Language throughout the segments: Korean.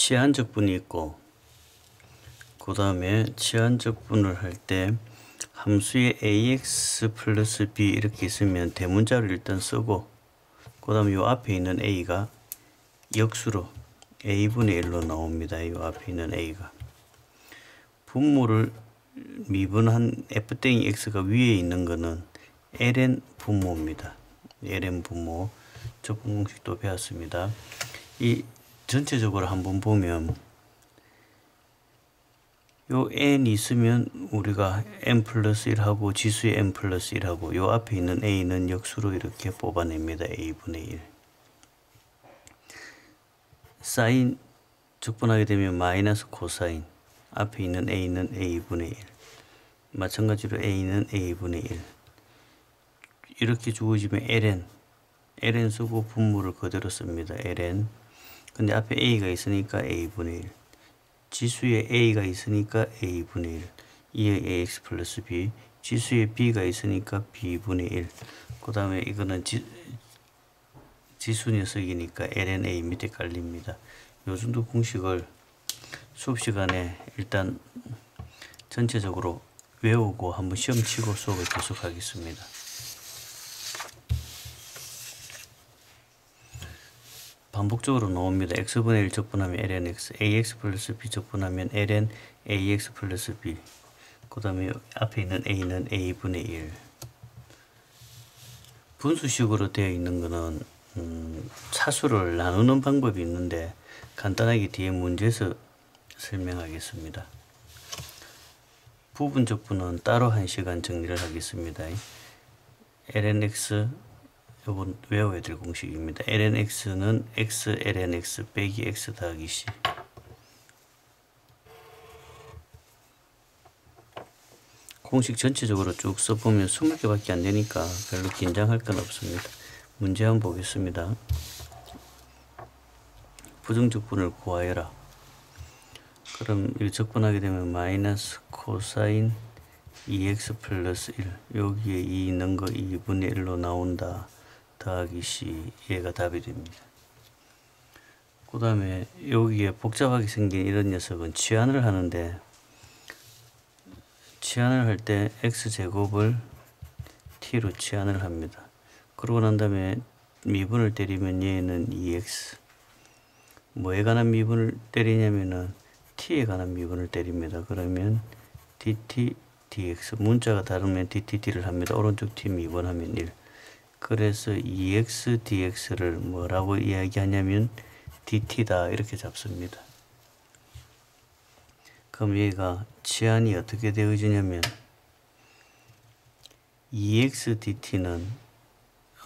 치환적분이 있고 그 다음에 치환적분을 할 때 함수에 ax 플러스 b 이렇게 있으면 대문자를 일단 쓰고 그 다음에 요 앞에 있는 a가 역수로 a분의 1로 나옵니다. 요 앞에 있는 a가 분모를 미분한 f땡이 x가 위에 있는 거는 ln 분모입니다. ln 분모 적분 공식도 배웠습니다. 이 전체적으로 한번 보면 요 n이 있으면 우리가 n 플러스 1하고 지수의 n 플러스 1하고 요 앞에 있는 a는 역수로 이렇게 뽑아냅니다. a분의 1 사인 적분하게 되면 마이너스 코사인. 앞에 있는 a는 a분의 1 마찬가지로 a는 a분의 1 이렇게 주어지면 ln. Ln 쓰고 분모를 그대로 씁니다. ln 근데 앞에 a가 있으니까 a분의 1 지수에 a가 있으니까 a분의 1 2의 ax 플러스 b 지수에 b가 있으니까 b분의 1 그 다음에 이거는 지, 지수 녀석이니까 lna 밑에 깔립니다. 요 정도 공식을 수업 시간에 일단 전체적으로 외우고 한번 시험 치고 수업을 계속하겠습니다. 반복적으로 나옵니다. x분의 1 적분하면 lnx, ax 플러스 b 적분하면 ln ax 플러스 b 그 다음에 앞에 있는 a는 a분의 1 분수식으로 되어 있는 것은 음, 차수를 나누는 방법이 있는데 간단하게 뒤에 문제에서 설명하겠습니다. 부분 적분은 따로 한 시간 정리를 하겠습니다. lnx 요건 외워야 될 공식입니다. lnx는 x lnx 빼기 x 더하기 c 공식 전체적으로 쭉 써보면 20개밖에 안 되니까 별로 긴장할 건 없습니다. 문제 한번 보겠습니다. 부정적분을 구하여라. 그럼 이 적분하게 되면 마이너스 코사인 2x 플러스 1 여기에 2 있는 거 2분의 1로 나온다. 더하기 C 얘가 답이 됩니다. 그 다음에 여기에 복잡하게 생긴 이런 녀석은 치환을 하는데 치환을 할 때 x제곱을 t로 치환을 합니다. 그러고 난 다음에 미분을 때리면 얘는 2x 뭐에 관한 미분을 때리냐면은 t에 관한 미분을 때립니다. 그러면 dt dx 문자가 다르면 dtd를 합니다. 오른쪽 t 미분하면 1 그래서 EX, DX를 뭐라고 이야기하냐면 DT다 이렇게 잡습니다. 그럼 얘가 치안이 어떻게 되어지냐면 EX, DT는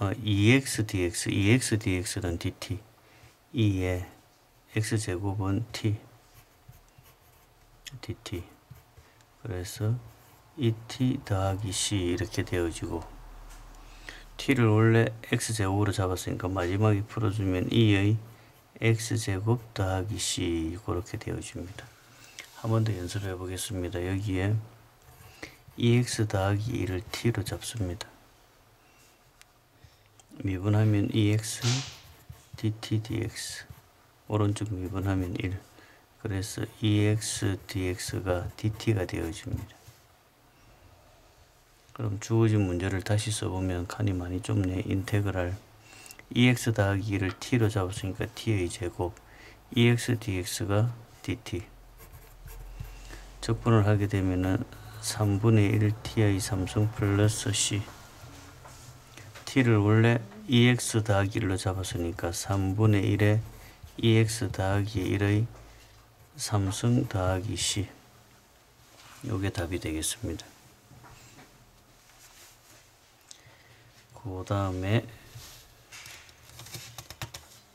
어, EX, DX, EX, DX는 DT 2에 X제곱은 T DT 그래서 ET 더하기 C 이렇게 되어지고 t를 원래 x제곱으로 잡았으니까 마지막에 풀어주면 2의 x제곱 더하기 c 그렇게 되어집니다. 한 번 더 연습을 해보겠습니다. 여기에 2x 더하기 2를 t로 잡습니다. 미분하면 2x dt dx 오른쪽 미분하면 1 그래서 2x dx가 dt가 되어집니다. 그럼 주어진 문제를 다시 써보면 칸이 많이 좁네. 인테그랄 2x 더하기 2를 t로 잡았으니까 t의 제곱 2x dx가 dt 적분을 하게 되면은 3분의 1 t의 삼성 플러스 c t를 원래 2x 더하기 1로 잡았으니까 3분의 1에 2x 더하기 1의 삼성 더하기 c 요게 답이 되겠습니다. 그 다음에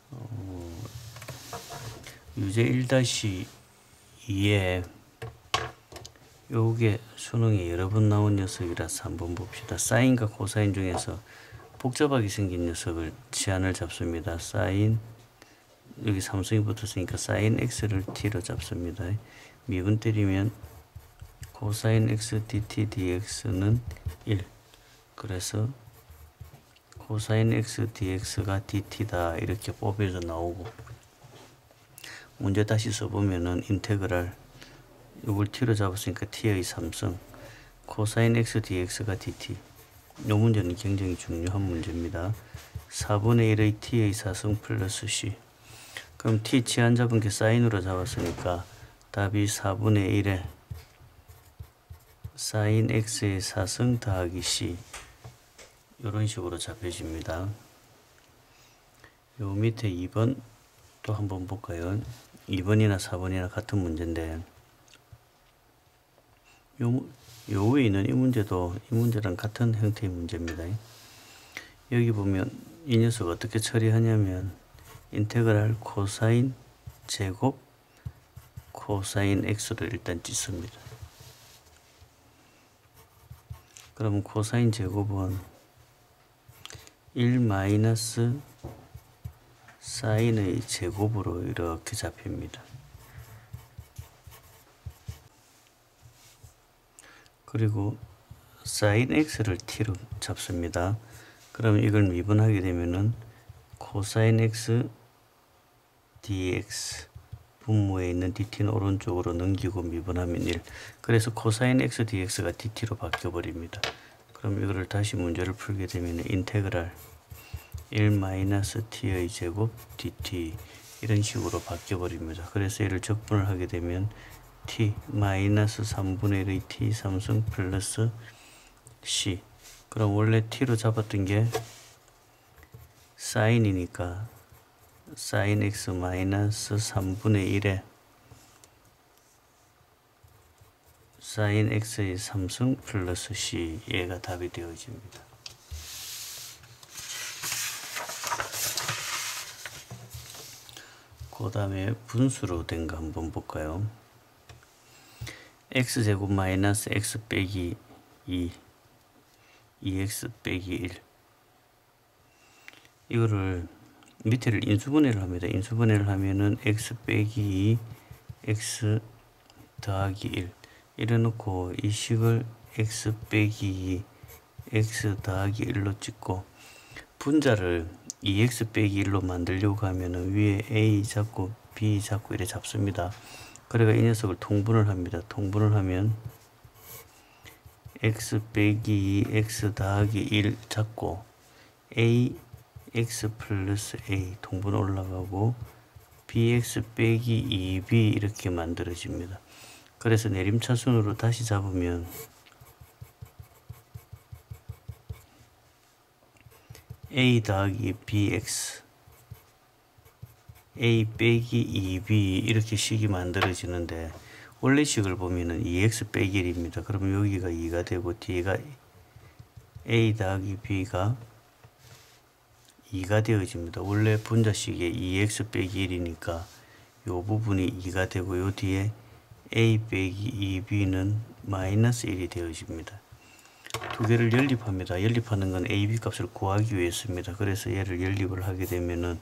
어, 유제 1-2에 요게 수능에 여러 번 나온 녀석이라서 한번 봅시다. 사인과 코사인 중에서 복잡하게 생긴 녀석을 치안을 잡습니다. 사인 여기 삼성이 붙었으니까 사인 x를 t로 잡습니다. 미분 때리면 코사인 x dt dx는 1 그래서 코사인 x dx가 dt다. 이렇게 뽑혀져 나오고. 문제 다시 써보면은 인테그랄. 이걸 t로 잡았으니까 t의 3승 코사인 x dx가 dt. 이 문제는 굉장히 중요한 문제입니다. 4분의 1의 t의 4승 플러스 c. 그럼 t 치안 잡은 게 사인으로 잡았으니까 답이 4분의 1에 사인 x의 4승 더하기 c 이런 식으로 잡혀집니다. 요 밑에 2번 또 한번 볼까요? 2번이나 4번이나 같은 문제인데 요, 요 위에 있는 이 문제도 이 문제랑 같은 형태의 문제입니다. 여기 보면 이 녀석 어떻게 처리하냐면 인테그랄 코사인 제곱 코사인 x를 일단 찢습니다. 그러면 코사인 제곱은 1 마이너스 사인의 제곱으로 이렇게 잡힙니다. 그리고 사인 x를 t로 잡습니다. 그럼 이걸 미분하게 되면은 코사인 x dx 분모에 있는 dt는 오른쪽으로 넘기고 미분하면 1 그래서 코사인 x dx가 dt로 바뀌어 버립니다. 그럼 이거를 다시 문제를 풀게 되면 인테그랄 1 마이너스 t의 제곱 dt 이런 식으로 바뀌어 버립니다. 그래서 얘를 적분을 하게 되면 t 마이너스 3분의 1의 t 3승 플러스 c 그럼 원래 t로 잡았던 게 사인이니까 사인 x 마이너스 3분의 1에 사인 x의 3승 플러스 c 얘가 답이 되어집니다. 그 다음에 분수로 된 거 한번 볼까요? x제곱 마이너스 x 빼기 2 2x 빼기 1 이거를 밑에를 인수분해를 합니다. 인수분해를 하면은 x 빼기 2 x 더하기 1 이래놓고 이 식을 x 빼기 2 x 더하기 1로 찍고 분자를 2x 빼기 1로 만들려고 하면은 위에 a 잡고 b 잡고 이래 잡습니다. 그래가 이 녀석을 통분을 합니다. 통분을 하면 x 빼기 2 x 더하기 1 잡고 a x 플러스 a 통분 올라가고 bx 빼기 2b 이렇게 만들어집니다. 그래서 내림차순으로 다시 잡으면 a 더하기 bx a 빼기 2b 이렇게 식이 만들어지는데 원래 식을 보면은 2x 빼기 1입니다. 그러면 여기가 2가 되고 뒤가 a 더하기 b가 2가 되어집니다. 원래 분자식에 2x 빼기 1이니까 요 부분이 2가 되고 요 뒤에 a 빼기 2b는 마이너스 1이 되어집니다. 두 개를 연립합니다. 연립하는 건 a, b 값을 구하기 위해서입니다. 그래서 얘를 연립을 하게 되면은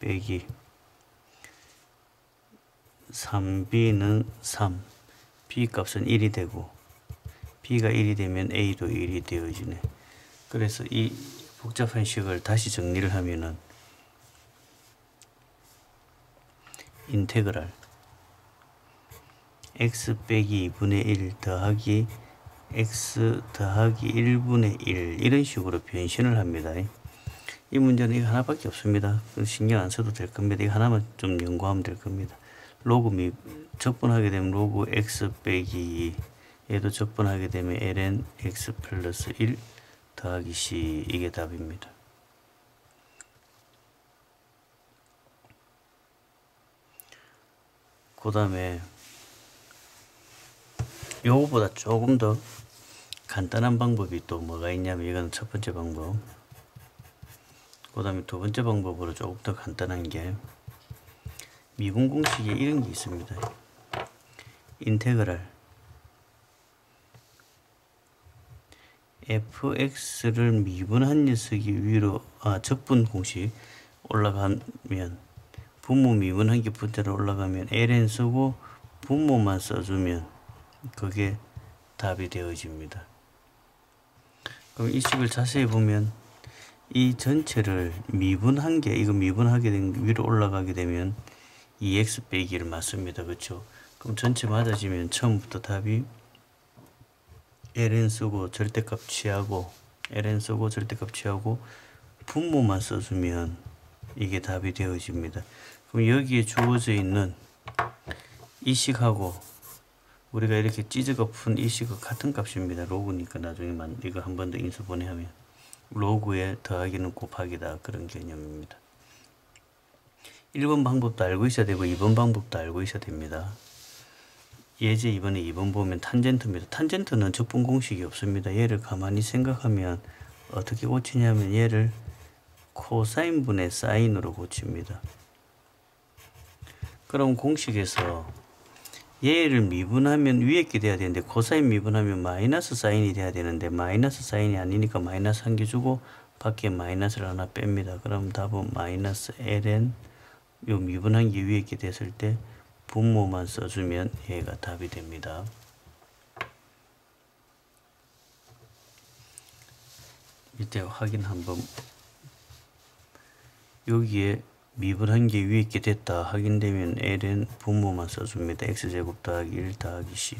빼기 3b는 3 b 값은 1이 되고 b가 1이 되면 a도 1이 되어지네. 그래서 이 복잡한 식을 다시 정리를 하면은 인테그랄 x 빼기 2분의 1 더하기 x 더하기 1분의 1 이런 식으로 변신을 합니다. 이 문제는 이거 하나밖에 없습니다. 신경 안 써도 될 겁니다. 이거 하나만 좀 연구하면 될 겁니다. 로그 미 적분하게 되면 로그 x 빼기 2 얘도 적분하게 되면 ln x 플러스 1 더하기 c 이게 답입니다. 그 다음에 요거보다 조금 더 간단한 방법이 또 뭐가 있냐면 이건 첫 번째 방법. 그 다음에 두 번째 방법으로 조금 더 간단한 게 미분 공식에 이런 게 있습니다. 인테그랄. fx를 미분한 녀석이 위로 아 적분 공식 올라가면 분모 미분한 게 분자로 올라가면 ln 쓰고 분모만 써주면 그게 답이 되어집니다. 그럼 이 식을 자세히 보면 이 전체를 미분한 게 이거 미분하게 된 위로 올라가게 되면 2x 빼기 1 맞습니다. 그렇죠? 그럼 전체 맞아지면 처음부터 답이 ln 쓰고 절대값 취하고 ln 쓰고 절대값 취하고 분모만 써주면 이게 답이 되어집니다. 그럼 여기에 주어져 있는 이 식하고 우리가 이렇게 찌즈가 푼이 식은 같은 값입니다. 로그니까 나중에 만 이거 한 번 더 인수 보내하면 로그에 더하기는 곱하기다 그런 개념입니다. 1번 방법도 알고 있어야 되고 2번 방법도 알고 있어야 됩니다. 예제 이번에 2번 보면 탄젠트입니다. 탄젠트는 적분 공식이 없습니다. 얘를 가만히 생각하면 어떻게 고치냐면 얘를 코사인분의 사인으로 고칩니다. 그럼 공식에서 얘를 미분하면 위에 게 돼야 되는데 코사인 미분하면 마이너스 사인이 돼야 되는데 마이너스 사인이 아니니까 마이너스 한 개 주고 밖에 마이너스를 하나 뺍니다. 그럼 답은 마이너스 ln 요 미분한 게 위에 게 됐을 때 분모만 써주면 얘가 답이 됩니다. 밑에 확인 한번 여기에 미분한 게 위에 있게 됐다 확인되면 ln 분모만 써줍니다. x제곱 더하기 1 더하기 c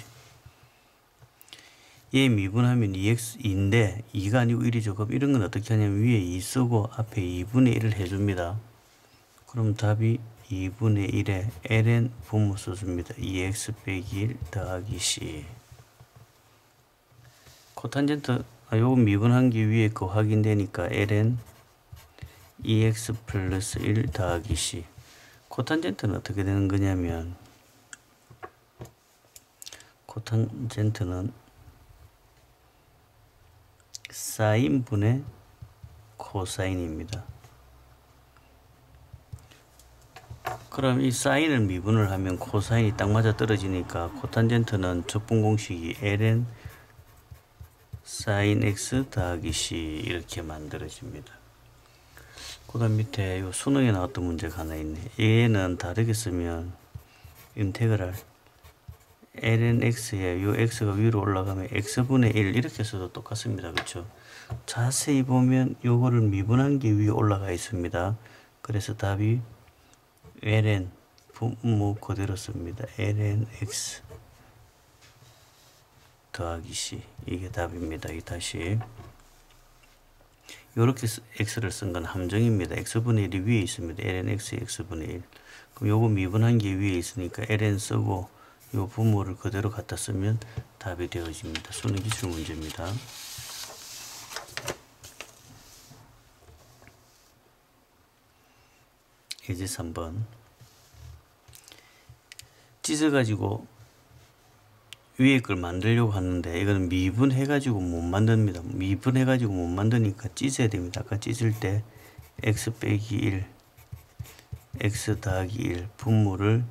얘 미분하면 2x2인데 2가 아니고 1이죠. 그럼 이런 건 어떻게 하냐면 위에 2 쓰고 앞에 2분의 1을 해줍니다. 그럼 답이 2분의 1에 ln 분모 써줍니다. 2x 빼기 1 더하기 c 코탄젠트 아, 요거 미분한 게 위에 거 확인되니까 ln 2x 플러스 1 더하기 c 코탄젠트는 어떻게 되는 거냐면 코탄젠트는 사인분의 코사인입니다. 그럼 이 사인을 미분을 하면 코사인이 딱 맞아 떨어지니까 코탄젠트는 적분 공식이 ln 사인 x 더하기 c 이렇게 만들어집니다. 그 다음 밑에 요 수능에 나왔던 문제가 하나 있네. 얘는 다르게 쓰면 인테그랄 ln x에 요 x가 위로 올라가면 x분의 1 이렇게 써도 똑같습니다. 그렇죠? 자세히 보면 요거를 미분한 게 위에 올라가 있습니다. 그래서 답이 ln 분모 그대로 씁니다. ln x 더하기 c 이게 답입니다. 이 다시 이렇게 x를 쓴 건 함정입니다. x분의 1이 위에 있습니다. ln x x분의 1. 그럼 요거 미분한 게 위에 있으니까 ln 쓰고 요 분모를 그대로 갖다 쓰면 답이 되어집니다. 수능 기출 문제입니다. 예제 3번 찢어가지고 위에 걸 만들려고 하는데 이거는 미분해 가지고 못 만듭니다. 미분해 가지고 못 만드니까 찢어야 됩니다. 아까 찢을 때 x 빼기 1 x 더하기 1 분모를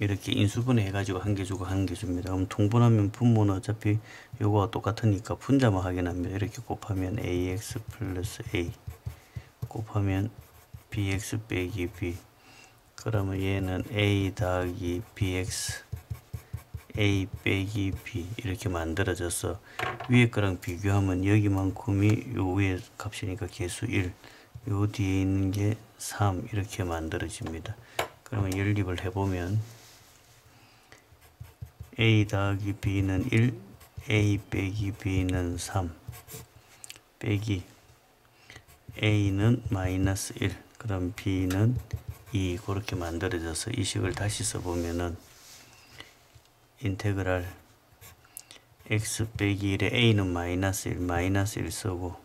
이렇게 인수분해 해가지고 한 개 주고 한 개 줍니다. 그럼 통분하면 분모는 어차피 요거와 똑같으니까 분자만 확인합니다. 이렇게 곱하면 ax 플러스 a 곱하면 bx 빼기 b 그러면 얘는 a 더하기 bx a 빼기 b 이렇게 만들어져서 위에 거랑 비교하면 여기만큼이 요 위에 값이니까 개수 1, 요 뒤에 있는 게 3 이렇게 만들어집니다. 그러면 연립을 해보면 a 더하기 b는 1, a 빼기 b는 3 빼기. A는 마이너스 1 그럼 b는 2 그렇게 만들어져서 이 식을 다시 써보면은 인테그랄 x 빼기 1에 a는 마이너스 1 마이너스 1 쓰고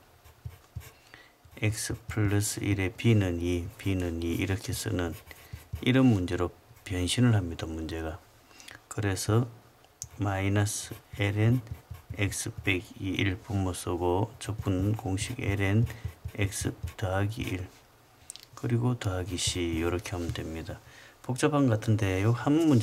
x 플러스 1에 b는 2 b는 2 이렇게 쓰는 이런 문제로 변신을 합니다 문제가. 그래서 마이너스 ln x 빼기 1 분모 쓰고 적분 공식 ln x 더하기 1 그리고 더하기 C 이렇게 하면 됩니다. 복잡한 것 같은데 요 한 문제